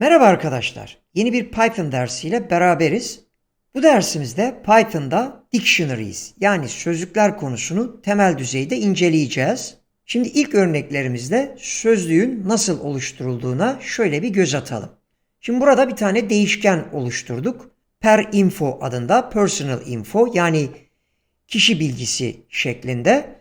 Merhaba arkadaşlar. Yeni bir Python dersiyle beraberiz. Bu dersimizde Python'da dictionaries yani sözlükler konusunu temel düzeyde inceleyeceğiz. Şimdi ilk örneklerimizde sözlüğün nasıl oluşturulduğuna şöyle bir göz atalım. Şimdi burada bir tane değişken oluşturduk. Per info adında personal info yani kişi bilgisi şeklinde.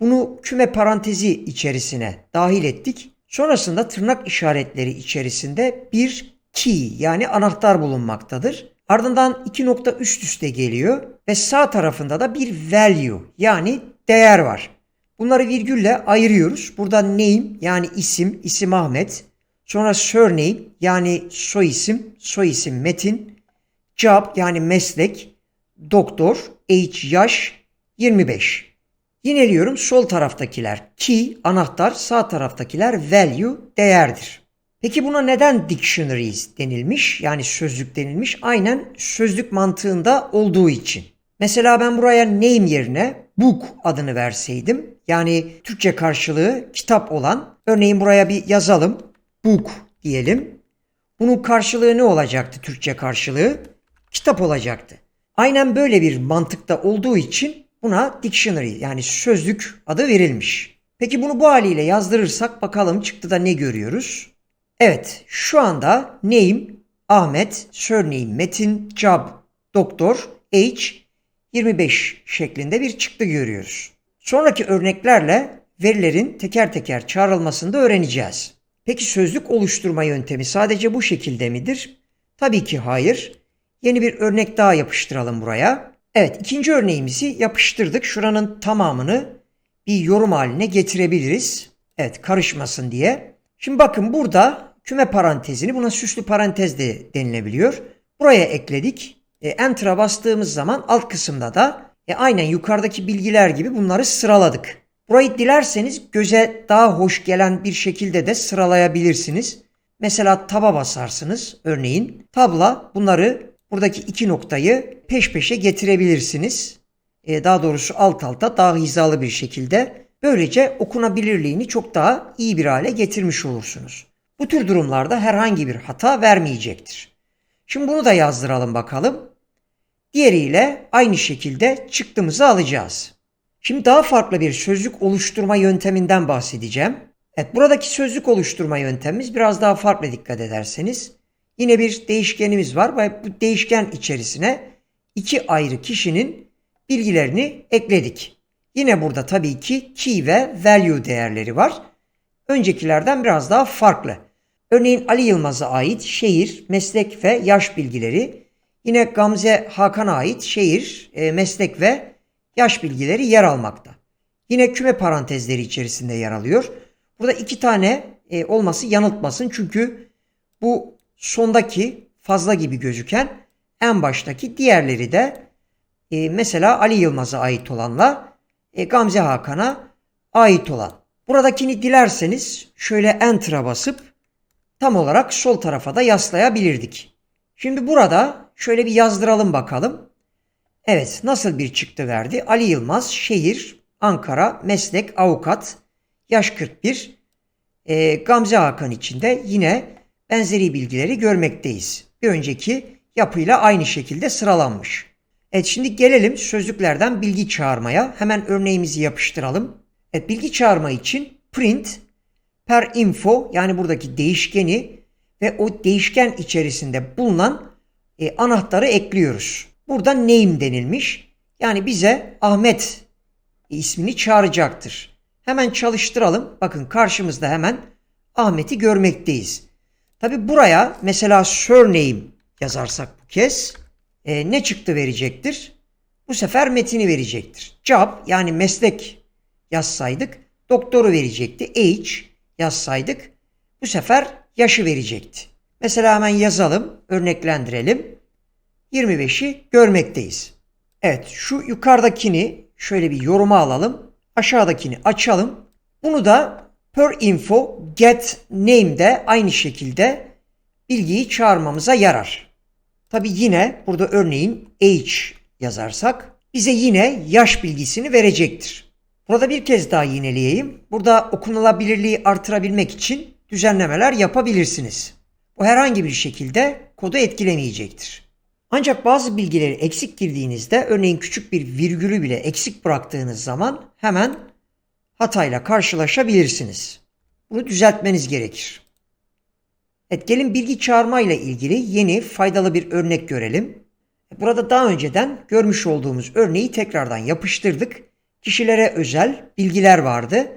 Bunu küme parantezi içerisine dahil ettik. Sonrasında tırnak işaretleri içerisinde bir key yani anahtar bulunmaktadır. Ardından iki nokta üst üste geliyor ve sağ tarafında da bir value yani değer var. Bunları virgülle ayırıyoruz. Burada name yani isim, isim Ahmet. Sonra surname yani soy isim, soy isim Metin. Job yani meslek, doktor, age yaş 25. Yineliyorum sol taraftakiler key anahtar sağ taraftakiler value değerdir. Peki buna neden dictionaries denilmiş yani sözlük denilmiş? Aynen sözlük mantığında olduğu için. Mesela ben buraya name yerine book adını verseydim yani Türkçe karşılığı kitap olan örneğin buraya bir yazalım book diyelim. Bunun karşılığı ne olacaktı Türkçe karşılığı? Kitap olacaktı. Aynen böyle bir mantıkta olduğu için buna dictionary yani sözlük adı verilmiş. Peki bunu bu haliyle yazdırırsak bakalım çıktıda ne görüyoruz? Evet şu anda name Ahmet, surname Metin, job doktor, age 25 şeklinde bir çıktı görüyoruz. Sonraki örneklerle verilerin teker teker çağrılmasını da öğreneceğiz. Peki sözlük oluşturma yöntemi sadece bu şekilde midir? Tabii ki hayır. Yeni bir örnek daha yapıştıralım buraya. Evet ikinci örneğimizi yapıştırdık. Şuranın tamamını bir yorum haline getirebiliriz. Evet karışmasın diye. Şimdi bakın burada küme parantezini buna süslü parantez de denilebiliyor. Buraya ekledik. E, Enter'a bastığımız zaman alt kısımda da e, aynen yukarıdaki bilgiler gibi bunları sıraladık. Burayı dilerseniz göze daha hoş gelen bir şekilde de sıralayabilirsiniz. Mesela taba basarsınız örneğin. Tabla bunları buradaki iki noktayı peş peşe getirebilirsiniz. E, daha doğrusu alt alta daha hizalı bir şekilde. Böylece okunabilirliğini çok daha iyi bir hale getirmiş olursunuz. Bu tür durumlarda herhangi bir hata vermeyecektir. Şimdi bunu da yazdıralım bakalım. Diğeriyle aynı şekilde çıktımızı alacağız. Şimdi daha farklı bir sözlük oluşturma yönteminden bahsedeceğim. Evet buradaki sözlük oluşturma yöntemimiz biraz daha farklı dikkat ederseniz. Yine bir değişkenimiz var ve bu değişken içerisine iki ayrı kişinin bilgilerini ekledik. Yine burada tabii ki key ve value değerleri var. Öncekilerden biraz daha farklı. Örneğin Ali Yılmaz'a ait şehir, meslek ve yaş bilgileri, yine Gamze Hakan'a ait şehir, e, meslek ve yaş bilgileri yer almakta. Yine küme parantezleri içerisinde yer alıyor. Burada iki tane e, olması yanıltmasın çünkü bu sondaki fazla gibi gözüken en baştaki diğerleri de e, mesela Ali Yılmaz'a ait olanla e, Gamze Hakan'a ait olan. Buradakini dilerseniz şöyle Enter'a basıp tam olarak sol tarafa da yaslayabilirdik. Şimdi burada şöyle bir yazdıralım bakalım. Evet nasıl bir çıktı verdi? Ali Yılmaz, şehir, Ankara, meslek, avukat, yaş 41. E, Gamze Hakan için de yine benzeri bilgileri görmekteyiz. Bir önceki yapıyla aynı şekilde sıralanmış. Evet şimdi gelelim sözlüklerden bilgi çağırmaya. Hemen örneğimizi yapıştıralım. Evet bilgi çağırma için print per info yani buradaki değişkeni ve o değişken içerisinde bulunan e, anahtarı ekliyoruz. Burada name denilmiş. Yani bize Ahmet ismini çağıracaktır. Hemen çalıştıralım. Bakın karşımızda hemen Ahmet'i görmekteyiz. Tabi buraya mesela surname yazarsak bu kez e, ne çıktı verecektir? Bu sefer metini verecektir. Job yani meslek yazsaydık doktoru verecekti. Age yazsaydık bu sefer yaşı verecekti. Mesela hemen yazalım, örneklendirelim. 25'i görmekteyiz. Evet şu yukarıdakini şöyle bir yoruma alalım. Aşağıdakini açalım. Bunu da per info get name de aynı şekilde bilgiyi çağırmamıza yarar. Tabi yine burada örneğin age yazarsak bize yine yaş bilgisini verecektir. Burada bir kez daha yineleyeyim. Burada okunulabilirliği artırabilmek için düzenlemeler yapabilirsiniz. Bu herhangi bir şekilde kodu etkilemeyecektir. Ancak bazı bilgileri eksik girdiğinizde örneğin küçük bir virgülü bile eksik bıraktığınız zaman hemen hatayla karşılaşabilirsiniz. Bunu düzeltmeniz gerekir. Evet gelin bilgi çağırma ile ilgili yeni faydalı bir örnek görelim. Burada daha önceden görmüş olduğumuz örneği tekrardan yapıştırdık. Kişilere özel bilgiler vardı.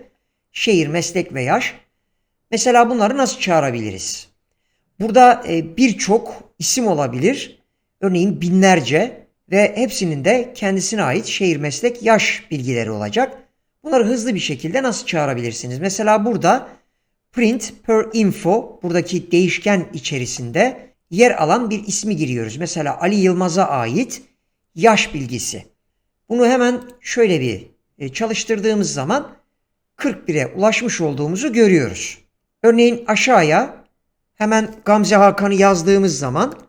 Şehir, meslek ve yaş. Mesela bunları nasıl çağırabiliriz? Burada e, birçok isim olabilir. Örneğin binlerce ve hepsinin de kendisine ait şehir, meslek, yaş bilgileri olacak. Bunları hızlı bir şekilde nasıl çağırabilirsiniz? Mesela burada print per info buradaki değişken içerisinde yer alan bir ismi giriyoruz. Mesela Ali Yılmaz'a ait yaş bilgisi. Bunu hemen şöyle bir e, çalıştırdığımız zaman 41'e ulaşmış olduğumuzu görüyoruz. Örneğin aşağıya hemen Gamze Hakan'ı yazdığımız zaman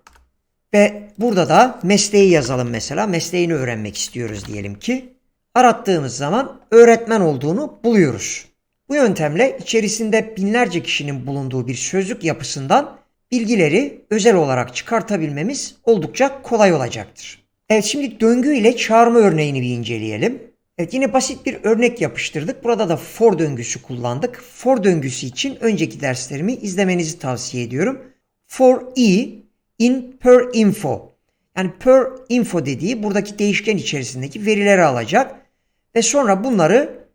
ve burada da mesleği yazalım mesela. Mesleğini öğrenmek istiyoruz diyelim ki. Arattığımız zaman öğretmen olduğunu buluyoruz. Bu yöntemle içerisinde binlerce kişinin bulunduğu bir sözlük yapısından bilgileri özel olarak çıkartabilmemiz oldukça kolay olacaktır. Evet şimdi döngü ile çağırma örneğini bir inceleyelim. Evet yine basit bir örnek yapıştırdık. Burada da for döngüsü kullandık. For döngüsü için önceki derslerimi izlemenizi tavsiye ediyorum. For e in per info. Yani per info dediği buradaki değişken içerisindeki verileri alacak ve sonra bunları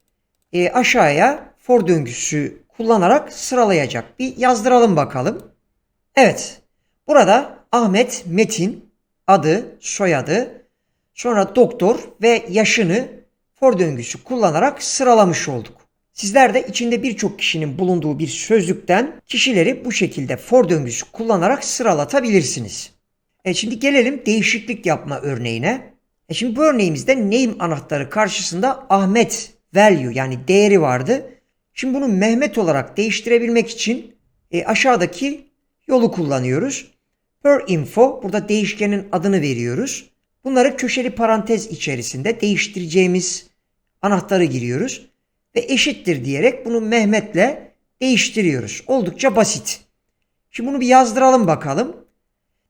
e, aşağıya for döngüsü kullanarak sıralayacak. Bir yazdıralım bakalım. Evet. Burada Ahmet Metin adı, soyadı, sonra doktor ve yaşını for döngüsü kullanarak sıralamış olduk. Sizler de içinde birçok kişinin bulunduğu bir sözlükten kişileri bu şekilde for döngüsü kullanarak sıralatabilirsiniz. E şimdi gelelim değişiklik yapma örneğine. E şimdi bu örneğimizde name anahtarı karşısında Ahmet value yani değeri vardı. Şimdi bunu Mehmet olarak değiştirebilmek için e, aşağıdaki yolu kullanıyoruz. Per info burada değişkenin adını veriyoruz. Bunları köşeli parantez içerisinde değiştireceğimiz anahtarı giriyoruz ve eşittir diyerek bunu Mehmet'le değiştiriyoruz. Oldukça basit. Şimdi bunu bir yazdıralım bakalım.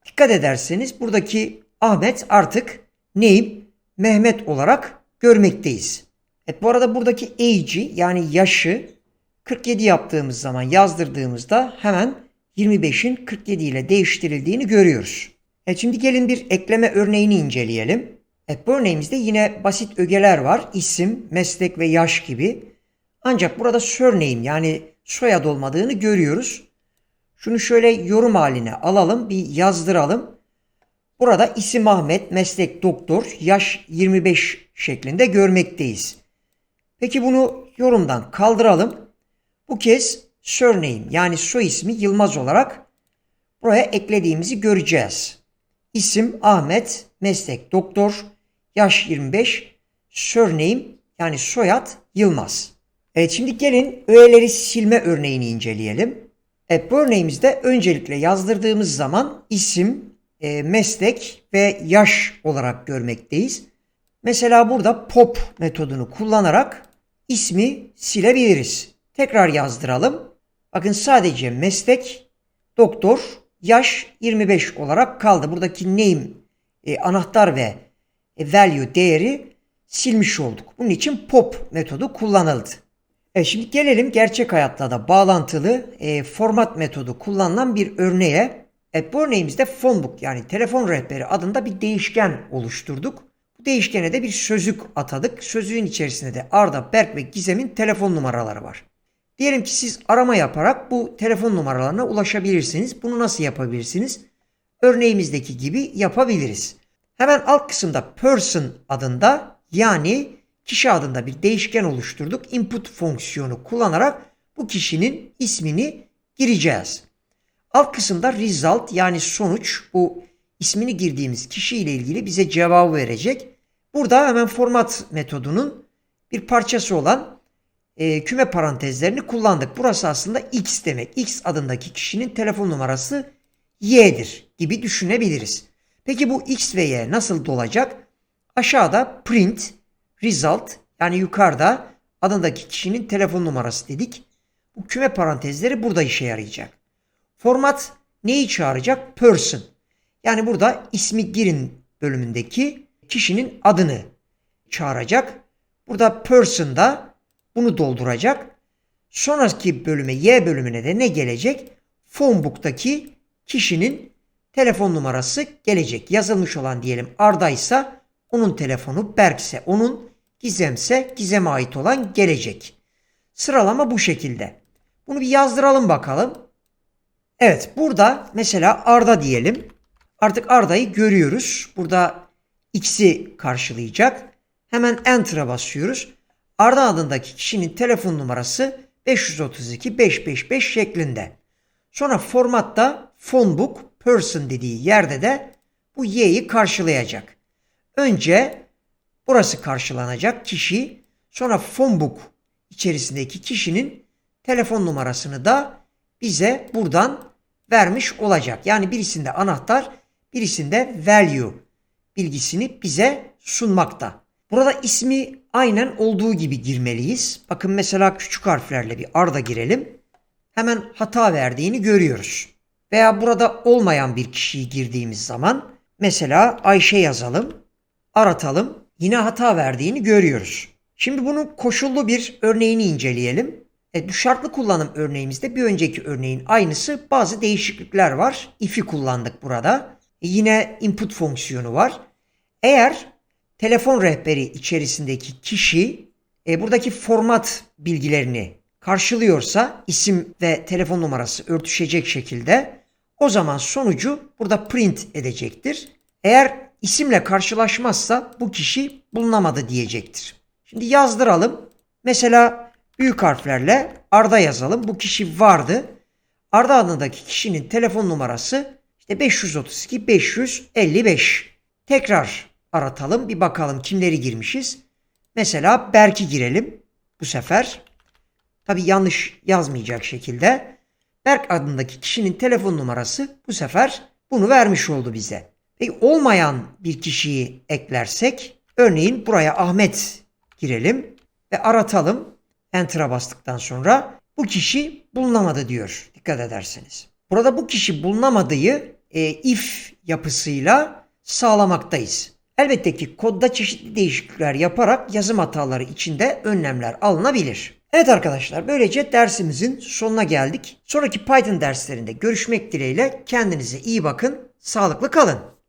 Dikkat ederseniz buradaki Ahmet artık neyim? Mehmet olarak görmekteyiz. Evet bu arada buradaki age'i yani yaşı 47 yaptığımız zaman yazdırdığımızda hemen 25'in 47 ile değiştirildiğini görüyoruz. Evet şimdi gelin bir ekleme örneğini inceleyelim. Evet bu örneğimizde yine basit ögeler var. İsim, meslek ve yaş gibi. Ancak burada surname yani soyad olmadığını görüyoruz. Şunu şöyle yorum haline alalım, bir yazdıralım. Burada isim Ahmet, meslek doktor, yaş 25 şeklinde görmekteyiz. Peki bunu yorumdan kaldıralım. Bu kez surname yani soy ismi Yılmaz olarak buraya eklediğimizi göreceğiz. İsim Ahmet, meslek doktor, yaş 25, surname yani soyad Yılmaz. Evet şimdi gelin öğeleri silme örneğini inceleyelim. Evet bu örneğimizde öncelikle yazdırdığımız zaman isim, e, meslek ve yaş olarak görmekteyiz. Mesela burada pop metodunu kullanarak ismi silebiliriz. Tekrar yazdıralım. Bakın sadece meslek, doktor, yaş 25 olarak kaldı. Buradaki name, e, anahtar ve e, value değeri silmiş olduk. Bunun için pop metodu kullanıldı. E şimdi gelelim gerçek hayatta da bağlantılı e, format metodu kullanılan bir örneğe. Evet örneğimizde phonebook yani telefon rehberi adında bir değişken oluşturduk. Bu değişkene de bir sözlük atadık. Sözlüğün içerisinde de Arda, Berk ve Gizem'in telefon numaraları var. Diyelim ki siz arama yaparak bu telefon numaralarına ulaşabilirsiniz. Bunu nasıl yapabilirsiniz? Örneğimizdeki gibi yapabiliriz. Hemen alt kısımda person adında yani kişi adında bir değişken oluşturduk. Input fonksiyonu kullanarak bu kişinin ismini gireceğiz. Alt kısımda result yani sonuç bu ismini girdiğimiz kişi ile ilgili bize cevabı verecek. Burada hemen format metodunun bir parçası olan e, küme parantezlerini kullandık. Burası aslında x demek. x adındaki kişinin telefon numarası y'dir gibi düşünebiliriz. Peki bu x ve y nasıl dolacak? Aşağıda print result yani yukarıda adındaki kişinin telefon numarası dedik. Bu küme parantezleri burada işe yarayacak. Format neyi çağıracak? Person. Yani burada ismi girin bölümündeki kişinin adını çağıracak. Burada person da bunu dolduracak. Sonraki bölüme Y bölümüne de ne gelecek? Phonebook'taki kişinin telefon numarası gelecek. Yazılmış olan diyelim Arda ise onun telefonu, Berk ise onun, Gizem ise Gizem'e ait olan gelecek. Sıralama bu şekilde. Bunu bir yazdıralım bakalım. Evet burada mesela Arda diyelim. Artık Arda'yı görüyoruz. Burada X'i karşılayacak. Hemen Enter'a basıyoruz. Arda adındaki kişinin telefon numarası 532 555 şeklinde. Sonra formatta phonebook person dediği yerde de bu Y'yi karşılayacak. Önce burası karşılanacak kişi sonra phonebook içerisindeki kişinin telefon numarasını da bize buradan vermiş olacak. Yani birisinde anahtar, birisinde value bilgisini bize sunmakta. Burada ismi aynen olduğu gibi girmeliyiz. Bakın mesela küçük harflerle bir Arda girelim. Hemen hata verdiğini görüyoruz. Veya burada olmayan bir kişiyi girdiğimiz zaman mesela Ayşe yazalım, aratalım. Yine hata verdiğini görüyoruz. Şimdi bunun koşullu bir örneğini inceleyelim. E, şartlı kullanım örneğimizde bir önceki örneğin aynısı bazı değişiklikler var. If'i kullandık burada. E, yine input fonksiyonu var. Eğer telefon rehberi içerisindeki kişi e, buradaki format bilgilerini karşılıyorsa isim ve telefon numarası örtüşecek şekilde o zaman sonucu burada print edecektir. Eğer isimle karşılaşmazsa bu kişi bulunamadı diyecektir. Şimdi yazdıralım. Mesela büyük harflerle Arda yazalım. Bu kişi vardı. Arda adındaki kişinin telefon numarası işte 532 555. Tekrar aratalım bir bakalım kimleri girmişiz. Mesela Berk'i girelim bu sefer. Tabi yanlış yazmayacak şekilde. Berk adındaki kişinin telefon numarası bu sefer bunu vermiş oldu bize. Peki olmayan bir kişiyi eklersek örneğin buraya Ahmet girelim ve aratalım. Enter'a bastıktan sonra bu kişi bulunamadı diyor dikkat ederseniz. Burada bu kişi bulunamadığı e, if yapısıyla sağlamaktayız. Elbette ki kodda çeşitli değişiklikler yaparak yazım hataları içinde önlemler alınabilir. Evet arkadaşlar böylece dersimizin sonuna geldik. Sonraki Python derslerinde görüşmek dileğiyle kendinize iyi bakın, sağlıklı kalın.